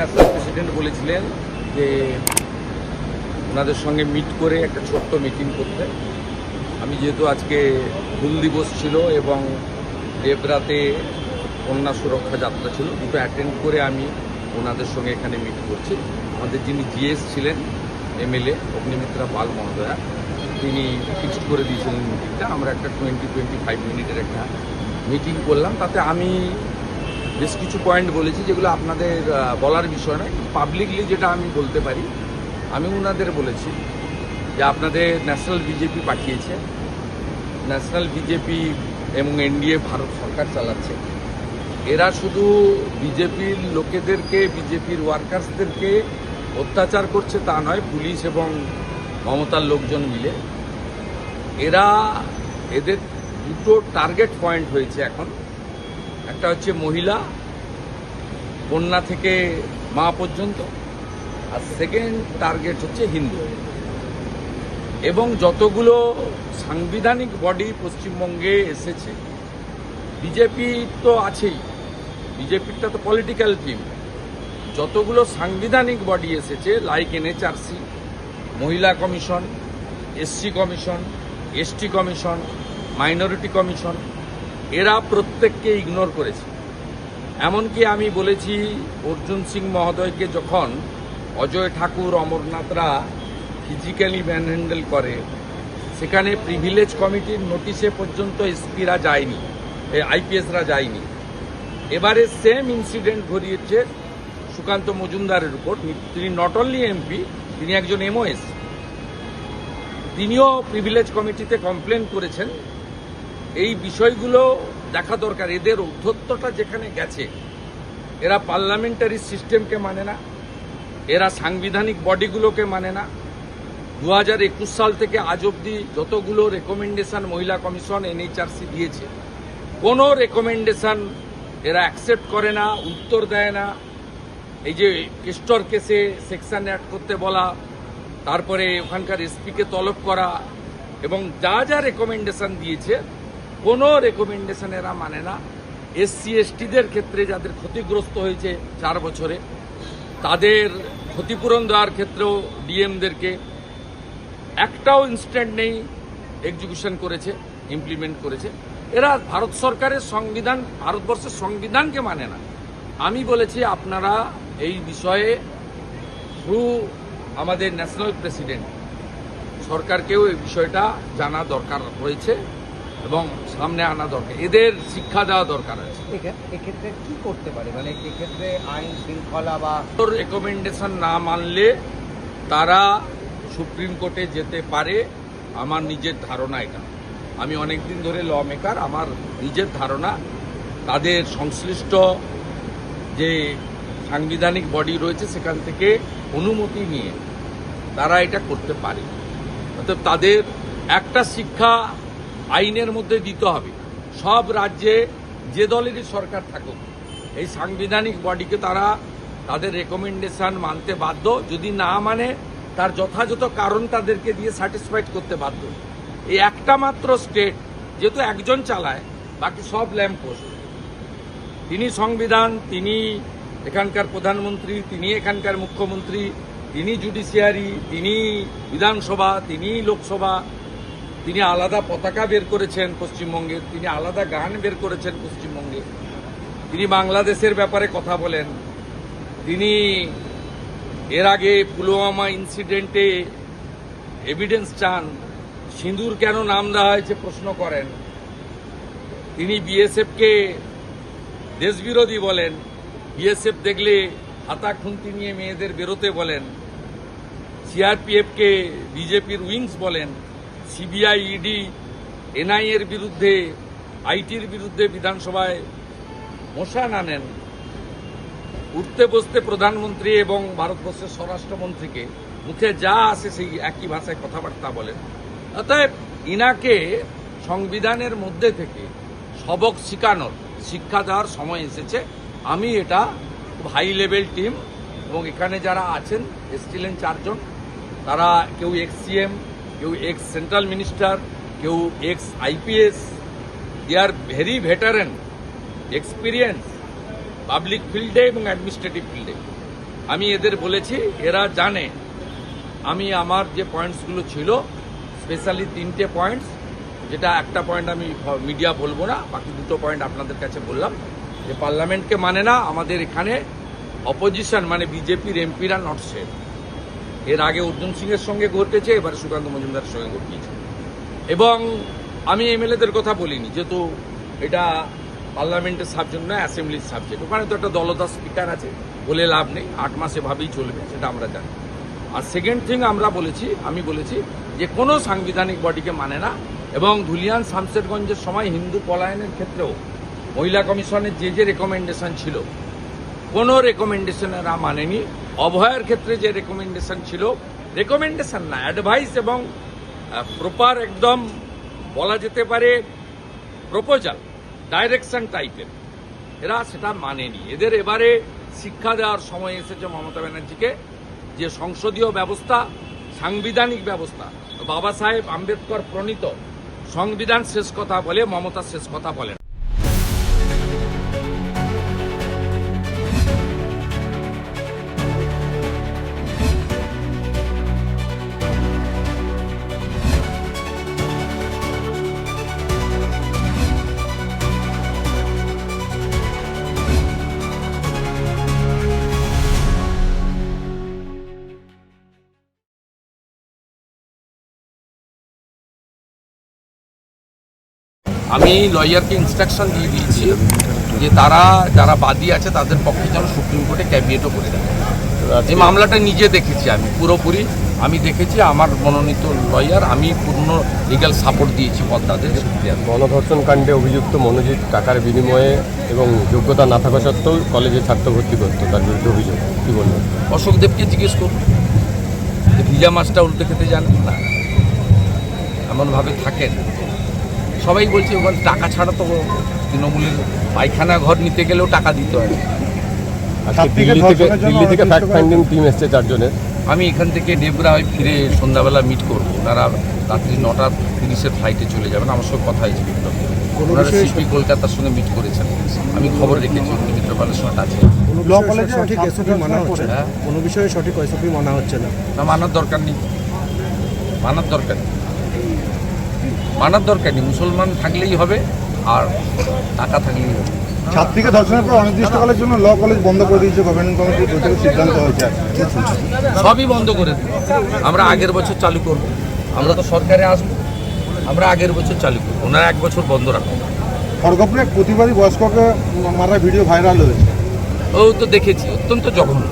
National president বলেছিলেন যে ওনাদের সঙ্গে মিট করে একটা ছোট্ট মিটিং করতে। আমি যেহেতু আজকে ভুল দিবস ছিল এবং দেবরাতে কন্যা সুরক্ষা যাত্রা ছিল, দুটো অ্যাটেন্ড করে আমি ওনাদের সঙ্গে এখানে মিট করছি। আমাদের যিনি জিএস ছিলেন, এমএলএ অগ্নিমিত্রা পাল মহোদয়া, তিনি ফিক্সড করে দিয়েছিলেন মিটিংটা আমরা একটা টোয়েন্টি টোয়েন্টি ফাইভ মিনিটের একটা মিটিং করলাম। তাতে আমি বেশ কিছু পয়েন্ট বলেছি যেগুলো আপনাদের বলার বিষয় নয় পাবলিকলি যেটা আমি বলতে পারি, আমি ওনাদের বলেছি যে আপনাদের ন্যাশনাল বিজেপি পাঠিয়েছে। ন্যাশনাল বিজেপি এবং এনডিএ ভারত সরকার চালাচ্ছে। এরা শুধু বিজেপির লোকেদেরকে বিজেপির ওয়ার্কার্সদেরকে অত্যাচার করছে তা নয়, পুলিশ এবং মমতার লোকজন মিলে। এরা, এদের দুটো টার্গেট পয়েন্ট হয়েছে এখন। একটা হচ্ছে মহিলা কন্যা থেকে মা পর্যন্ত, আর সেকেন্ড টার্গেট হচ্ছে হিন্দু। এবং যতগুলো সাংবিধানিক বডি পশ্চিমবঙ্গে এসেছে বিজেপি তো আছেই বিজেপিরটা তো পলিটিক্যাল টিম যতগুলো সাংবিধানিক বডি এসেছে লাইক এনএচআরসি মহিলা commission SC commission ST commission minority commission এরা প্রত্যেককে ইগনোর করেছে। এমনকি আমি বলেছি, অর্জুন সিং মহোদয়কে যখন অজয় ঠাকুর, অমরনাথরা ফিজিক্যালি ম্যানহ্যান্ডেল করে, সেখানে প্রিভিলেজ কমিটির নোটিশে পর্যন্ত এসপিরা যায়নি আইপিএসরা যায়নি। এবারে সেম ইনসিডেন্ট ঘটিয়েছে সুকান্ত মজুমদারের উপর। তিনি নট অনলি এমপি তিনি একজন এমওএস তিনিও প্রিভিলেজ কমিটিতে কমপ্লেন করেছেন। এই বিষয়গুলো দেখা দরকার। এদের ঔদ্ধত্যটা যেখানে গেছে, এরা পার্লামেন্টারি সিস্টেমকে মানে না, এরা সাংবিধানিক বডিগুলোকে মানে না। দু হাজার একুশ সাল থেকে আজ অবধি যতগুলো রেকমেন্ডেশন মহিলা কমিশন এনএইচআরসি দিয়েছে, কোনো রেকমেন্ডেশন এরা অ্যাকসেপ্ট করে না, উত্তর দেয় না। এই যে কেস্টর কেসে সেকশন অ্যাড করতে বলা, তারপরে ওখানকার এসপিকে তলব করা এবং যা যা রেকমেন্ডেশন দিয়েছে কোনো রেকমেন্ডেশন এরা মানে না। এসসি এসটিদের ক্ষেত্রে যাদের ক্ষতিগ্রস্ত হয়েছে চার বছরে, তাদের ক্ষতিপূরণ দেওয়ার ক্ষেত্রেও ডিএমদেরকে একটাও ইনস্ট্যান্ট নেই এক্সিকিউশন করেছে ইমপ্লিমেন্ট করেছে। এরা ভারত সরকারের সংবিধান, ভারতবর্ষের সংবিধানকে মানে না। আমি বলেছি আপনারা এই বিষয়ে থ্রু আমাদের ন্যাশনাল প্রেসিডেন্ট সরকারকেও এই বিষয়টা জানা দরকার রয়েছে। এবং সামনে আনা দরকার। এদের শিক্ষা দেওয়া দরকার আছে। এক্ষে- এক্ষেত্রে কি করতে পারে? মানে এক্ষেত্রে আইন শৃঙ্খলা বা রেকমেন্ডেশন না মানলে তারা সুপ্রিম কোর্টে যেতে পারে। আমার নিজের ধারণা এটা। আমি অনেক দিন ধরে ল মেকার আমার নিজের ধারণা তাদের সংশ্লিষ্ট যে সাংবিধানিক বডি রয়েছে সেখান থেকে অনুমতি নিয়ে তারা এটা করতে পারে। অর্থাৎ তাদের একটা শিক্ষা আইনের মধ্যে দিতে হবে। সব রাজ্যে যে দলেরই সরকার থাকুক, এই সাংবিধানিক বডিকে তারা তাদের রেকমেন্ডেশন মানতে বাধ্য। যদি না মানে তার যথাযথ কারণ তাদেরকে দিয়ে স্যাটিসফাইড করতে বাধ্য। এই একটা মাত্র স্টেট যেহেতু একজন চালায়, বাকি সব ল্যাম্প পোস্ট তিনি সংবিধান, তিনি এখানকার প্রধানমন্ত্রী, তিনি এখানকার মুখ্যমন্ত্রী, তিনি জুডিশিয়ারি তিনি বিধানসভা, তিনি লোকসভা তিনি আলাদা পতাকা বের করেছেন পশ্চিমবঙ্গের তিনি আলাদা গান বের করেছেন পশ্চিমবঙ্গে। তিনি বাংলাদেশের ব্যাপারে কথা বলেন। তিনি এর আগে পুলওয়ামা ইনসিডেন্টে এভিডেন্স চান, সিঁদুর কেন নাম দেওয়া হয়েছে প্রশ্ন করেন। তিনি বিএসএফকে দেশবিরোধী বলেন, বিএসএফ দেখলে হাতা খুন্তি নিয়ে মেয়েদের বেরোতে বলেন। সিআরপিএফকে বিজেপির উইংস বলেন। সিবিআই ইডি এনআই এর বিরুদ্ধে আইটির বিরুদ্ধে বিধানসভায় মোশান আনেন উঠতে বসতে প্রধানমন্ত্রী এবং ভারতবর্ষের স্বরাষ্ট্রমন্ত্রীকে মুখে যা আসে সেই একই ভাষায় কথাবার্তা বলেন। অতএব ইনাকে সংবিধানের মধ্যে থেকে সবক শিখানোর শিক্ষা দেওয়ার সময় এসেছে। আমি এটা হাই লেভেল টিম এবং এখানে যারা আছেন এসছিলেন চারজন, তারা কেউ এক্স সিএম কেউ এক্স সেন্ট্রাল মিনিস্টার কেউ ex IPS they are very veteran experience public ফিল্ডে এবং অ্যাডমিনিস্ট্রেটিভ ফিল্ডে আমি এদের বলেছি, এরা জানে। আমি আমার যে পয়েন্টসগুলো ছিল স্পেশালি তিনটে পয়েন্টস যেটা একটা পয়েন্ট আমি মিডিয়া বলব না, বাকি দুটো পয়েন্ট আপনাদের কাছে বললাম, যে পার্লামেন্টকে মানে না, আমাদের এখানে অপোজিশন মানে বিজেপির এমপিরা নট সেফ এর আগে অর্জুন সিং এর সঙ্গে ঘটেছে, এবার সুকান্ত মজুমদারের সঙ্গে ঘটিয়েছে। এবং আমি এমএলএদের কথা বলিনি, যেহেতু এটা পার্লামেন্টের সাবজেক্ট নয়, অ্যাসেম্বলির সাবজেক্ট। ওখানে তো একটা দলতা স্পিকার আছে, বলে লাভ নেই, আট মাস এভাবেই চলবে, সেটা আমরা জানি। আর সেকেন্ড থিং আমরা বলেছি, আমি বলেছি যে কোনো সাংবিধানিক বডিকে মানে না, এবং ধুলিয়ান শামশেরগঞ্জের সময় হিন্দু পলায়নের ক্ষেত্রেও মহিলা কমিশনের যে যে রেকমেন্ডেশন ছিল, কোনো রেকমেন্ডেশন এরা মানেনি। অভয়ের ক্ষেত্রে যে রেকমেন্ডেশন ছিল রেকমেন্ডেশন না অ্যাডভাইস এবং প্রপার একদম বলা যেতে পারে প্রপোজাল ডাইরেকশন টাইপের এরা সেটা মানেনি। এদের এবারে শিক্ষা দেওয়ার সময় এসেছে মমতা ব্যানার্জিকে যে সংসদীয় ব্যবস্থা, সাংবিধানিক ব্যবস্থা। বাবা সাহেব আম্বেদকর প্রণীত, সংবিধান শেষ কথা বলে, মমতা শেষ কথা বলেন আমি লয়ারকে ইনস্ট্রাকশন দিয়ে দিয়েছি যে তারা যারা বাদী আছে তাদের পক্ষে যেন সুপ্রিম কোর্টে ক্যাবিনেটও করে দেয়। এই মামলাটা নিজে দেখেছি আমি পুরোপুরি আমি দেখেছি আমার মনোনীত লয়ার আমি পূর্ণ লিগ্যাল সাপোর্ট দিয়েছি পদ্মাদের। গণধর্ষণ কাণ্ডে অভিযুক্ত মনোজিৎ টাকার বিনিময়ে এবং যোগ্যতা না থাকা সত্ত্বেও কলেজে ছাত্র ভর্তি করতো তার বিরুদ্ধে অভিযোগ। কি বলবেন অশোকদেবকে জিজ্ঞেস করুন। ভিজা মাছটা উল্টে খেতে জানেন? না। এমনভাবে থাকেন। সবাই বলছে ওখানে টাকা ছাড়া তো তৃণমূলের পায়খানা ঘর নিতে গেলেও টাকা দিতে হয় দিল্লি থেকে দিল্লি থেকে ফ্যাক্ট ফাইন্ডিং টিম এসছে চারজনের আমি এখান থেকে ডেবরা হয়ে ফিরে সন্ধ্যাবেলা মিট করব। ওনারা রাত্রি নটা তিরিশের ফ্লাইটে চলে যাবেন। আমার সঙ্গে কথা হয়েছে বিপ্লব। ওনারা সিপি কলকাতার সঙ্গে মিট করেছেন। আমি খবর রেখেছি উনি মিত্রপালের সঙ্গে আছে ল কলেজে সঠিক এসওপি মানা হচ্ছে না। হ্যাঁ। কোনো বিষয়ে সঠিক এসওপি মানা হচ্ছে না। না মানার দরকার নেই। মানার দরকার নেই। মানার দরকার নেই মুসলমান থাকলেই হবে আর টাকা থাকলেই হবে। ছাত্রীকে ধর্ষণের পর অনির্দিষ্টকালের জন্য ল কলেজ বন্ধ করে দিয়েছে গভর্নমেন্ট কমিটির বৈঠকে সিদ্ধান্ত হয়েছে। সবই বন্ধ করে দিই আমরা আগের বছর চালু করব। আমরা তো সরকারে আসব। আমরা আগের বছর চালু করব। ওনারা এক বছর বন্ধ রাখব খড়গপুরে প্রতিবাদী বয়স্ককে মারা ভিডিও ভাইরাল হয়েছে। ও তো দেখেছি অত্যন্ত জঘন্য।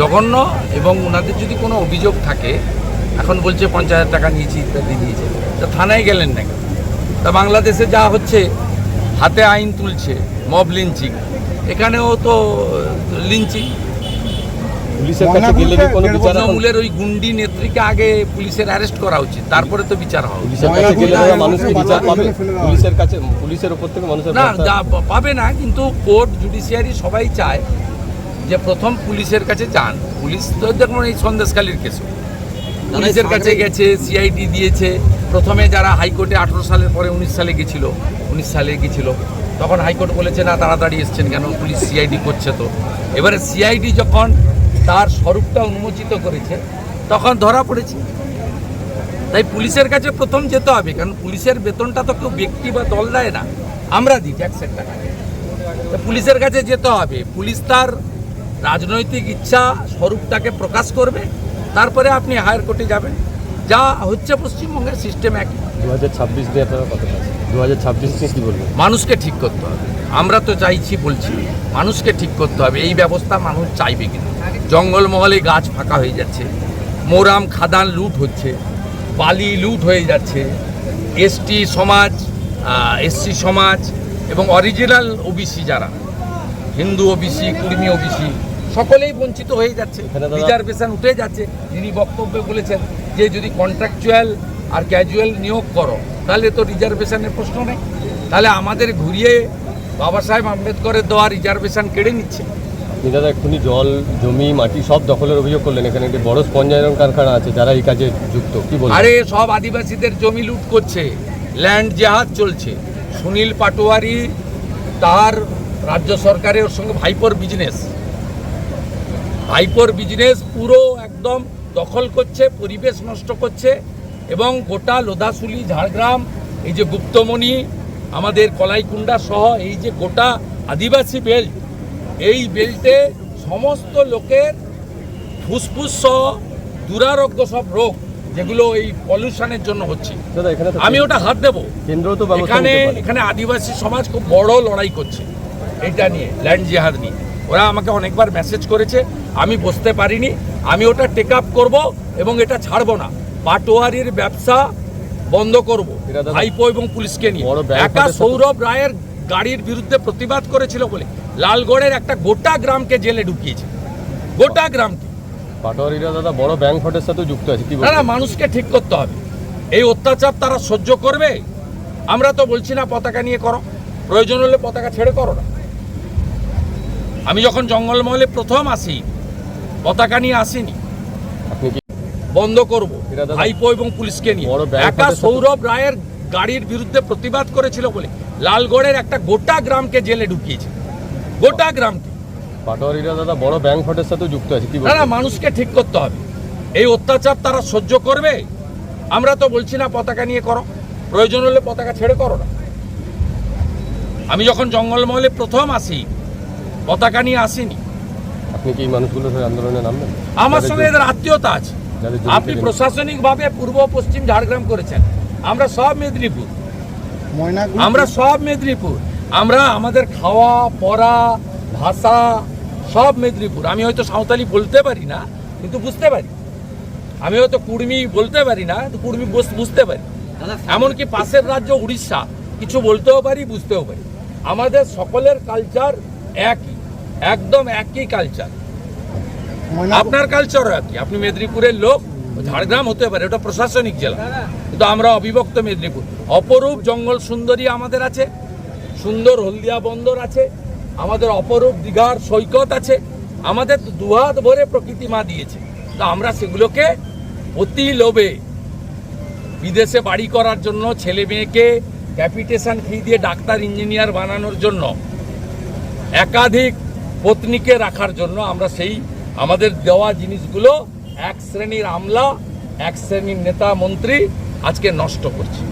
জঘন্য এবং ওনাদের যদি কোনো অভিযোগ থাকে এখন বলছে পঞ্চাশ হাজার টাকা নিয়েছি ইত্যাদি দিয়েছে। তা থানায় গেলেন না কেন? তা বাংলাদেশে যা হচ্ছে হাতে আইন তুলছে মব লিঞ্চিং। এখানেও তো লিঞ্চিং। পুলিশের কাছে গেলে কি কোনো বিচার এখন- তৃণমূলের ওই গুন্ডি নেত্রীকে আগে পুলিশের অ্যারেস্ট করা উচিত তারপরে তো বিচার হওয়া উচিত। পুলিশের কাছে মানুষকে বিচার পাবে। পুলিশের কাছে পুলিশের উপর থেকে মানুষের না যা পাবে না কিন্তু কোর্ট জুডিশিয়ারি সবাই চায় যে প্রথম পুলিশের কাছে যান। পুলিশ তো দেখুন এই সন্দেশখালীর কেস পুলিশের কাছে গেছে সিআইডি দিয়েছে। প্রথমে যারা হাইকোর্টে আঠেরো সালের পরে উনিশ সালে গেছিল উনিশ সালে গেছিল। তখন হাইকোর্ট বলেছে না তাড়াতাড়ি এসছেন কেন? পুলিশ সিআইডি করছে তো। এবারে সিআইডি যখন তার স্বরূপটা উন্মোচিত করেছে তখন ধরা পড়েছে। তাই পুলিশের কাছে প্রথম যেতে হবে কারণ পুলিশের বেতনটা তো কেউ ব্যক্তি বা দল দেয় না। আমরা দিই ট্যাক্সের টাকা তা পুলিশের কাছে যেতে হবে। পুলিশ তার রাজনৈতিক ইচ্ছা স্বরূপটাকে প্রকাশ করবে। তারপরে আপনি হায়ার কোর্টে যাবেন। যা হচ্ছে পশ্চিমবঙ্গের সিস্টেম এক দু হাজার ছাব্বিশ দিয়ে আপনারা কত দু হাজার ছাব্বিশ নিয়ে কি বলবেন? মানুষকে ঠিক করতে হবে। আমরা তো চাইছি বলছি মানুষকে ঠিক করতে হবে। এই ব্যবস্থা মানুষ চাইবে কিনা জঙ্গলমহলে গাছ ফাঁকা হয়ে যাচ্ছে। মোরাম খাদান লুট হচ্ছে। বালি লুট হয়ে যাচ্ছে। এসটি সমাজ এসসি সমাজ এবং অরিজিনাল ওবিসি যারা হিন্দু ওবিসি কুর্মী ওবিসি সকলেই বঞ্চিত হয়ে যাচ্ছে। রিজার্ভেশন উঠে যাচ্ছে। যিনি বক্তব্যে বলেছেন যে যদি কন্ট্রাকচুয়াল আর ক্যাজুয়াল নিয়োগ করো তাহলে তো রিজার্ভেশনের প্রশ্ন নেই। তাহলে আমাদের ঘুরিয়ে বাবা সাহেব আম্বেদকরের দেওয়া রিজার্ভেশন কেড়ে নিচ্ছে। আপনি দাদা এক্ষুনি জল জমি মাটি সব দখলের অভিযোগ করলেন। এখানে একটি বড় স্পঞ্জ আয়রন কারখানা আছে যারা এই কাজে যুক্ত। কি বলবেন? আরে সব আদিবাসীদের জমি লুট করছে। ল্যান্ড জাহাজ চলছে। সুনীল পাটোয়ারি তার রাজ্য সরকারের সঙ্গে ভাইপোর বিজনেস ভাইপোর বিজনেস পুরো একদম দখল করছে পরিবেশ নষ্ট করছে এবং গোটা লোধাশুলি ঝাড়গ্রাম এই যে গুপ্তমণি আমাদের কলাইকুণ্ডা সহ এই যে গোটা আদিবাসী বেল্ট এই বেল্টে সমস্ত লোকের ফুসফুস সহ দুরারোগ্য সব রোগ যেগুলো এই পলিউশনের জন্য হচ্ছে। আমি ওটা হাত দেবো। এখানে এখানে আদিবাসী সমাজ খুব বড় লড়াই করছে। এটা নিয়ে ল্যান্ড জিহাদ নিয়ে। ওরা আমাকে অনেকবার মেসেজ করেছে আমি বসতে পারিনি আমি ওটা টেক আপ করব এবং এটা ছাড়বো না। পাটোয়ারির ব্যবসা বন্ধ করব ভাইপো এবং পুলিশকে নিয়ে। একা সৌরভ রায়ের গাড়ির বিরুদ্ধে প্রতিবাদ করেছিল বলে লালগড়ের একটা গোটা গ্রামকে জেলে ঢুকিয়েছে। গোটা গ্রামকে। পাটোয়ারিরা দাদা বড় ব্যাংক সাথে যুক্ত আছে না মানুষকে ঠিক করতে হবে। এই অত্যাচার তারা সহ্য করবে? আমরা তো বলছি না পতাকা নিয়ে করো। প্রয়োজন হলে পতাকা ছেড়ে করো না। আমি যখন জঙ্গলমহলে প্রথম আসি পতাকা নিয়ে আসিনি। বন্ধ করব ভাইপো এবং পুলিশকে নিয়ে। একা সৌরভ রায়ের গাড়ির বিরুদ্ধে প্রতিবাদ করেছিল বলে লালগড়ের একটা গোটা গ্রামকে জেলে ঢুকিয়েছে। গোটা গ্রামকে। পাটোয়ারিরা দাদা বড় ব্যাংক ফটের সাথে যুক্ত আছে কি না না মানুষকে ঠিক করতে হবে। এই অত্যাচার তারা সহ্য করবে? আমরা তো বলছি না পতাকা নিয়ে করো। প্রয়োজন হলে পতাকা ছেড়ে করো না। আমি যখন জঙ্গলমহলে প্রথম আসি পতাকা নিয়ে আসেনি। আপনি কি মানুষগুলোর সঙ্গে আন্দোলনে নামবেন? আমার সঙ্গে এদের আত্মীয়তা আছে। আপনি প্রশাসনিকভাবে পূর্ব পশ্চিম ঝাড়গ্রাম করেছেন। আমরা সব মেদিনীপুর। আমরা সব মেদিনীপুর। আমরা আমাদের খাওয়া পড়া ভাষা সব মেদিনীপুর। আমি হয়তো সাঁওতালি বলতে পারি না কিন্তু বুঝতে পারি। আমি হয়তো কুর্মি বলতে পারি না কিন্তু কুর্মি বুঝতে পারি। এমনকি পাশের রাজ্য উড়িষ্যা কিছু বলতেও পারি বুঝতেও পারি। আমাদের সকলের কালচার একই। একদম একই কালচার আপনার কালচারও একই। আপনি মেদিনীপুরের লোক ঝাড়গ্রাম হতে পারে ওটা প্রশাসনিক জেলা। কিন্তু আমরা অবিভক্ত মেদিনীপুর। অপরূপ জঙ্গল সুন্দরী আমাদের আছে সুন্দর হলদিয়া বন্দর আছে আমাদের অপরূপ দীঘার সৈকত আছে আমাদের দুহাত ভরে প্রকৃতি মা দিয়েছে। তো আমরা সেগুলোকে অতি লোভে বিদেশে বাড়ি করার জন্য ছেলে মেয়েকে ক্যাপিটেশন ফি দিয়ে ডাক্তার ইঞ্জিনিয়ার বানানোর জন্য একাধিক পত্নীকে রাখার জন্য আমরা সেই আমাদের দেওয়া জিনিসগুলো এক শ্রেণির আমলা এক শ্রেণির নেতা মন্ত্রী আজকে নষ্ট করছে।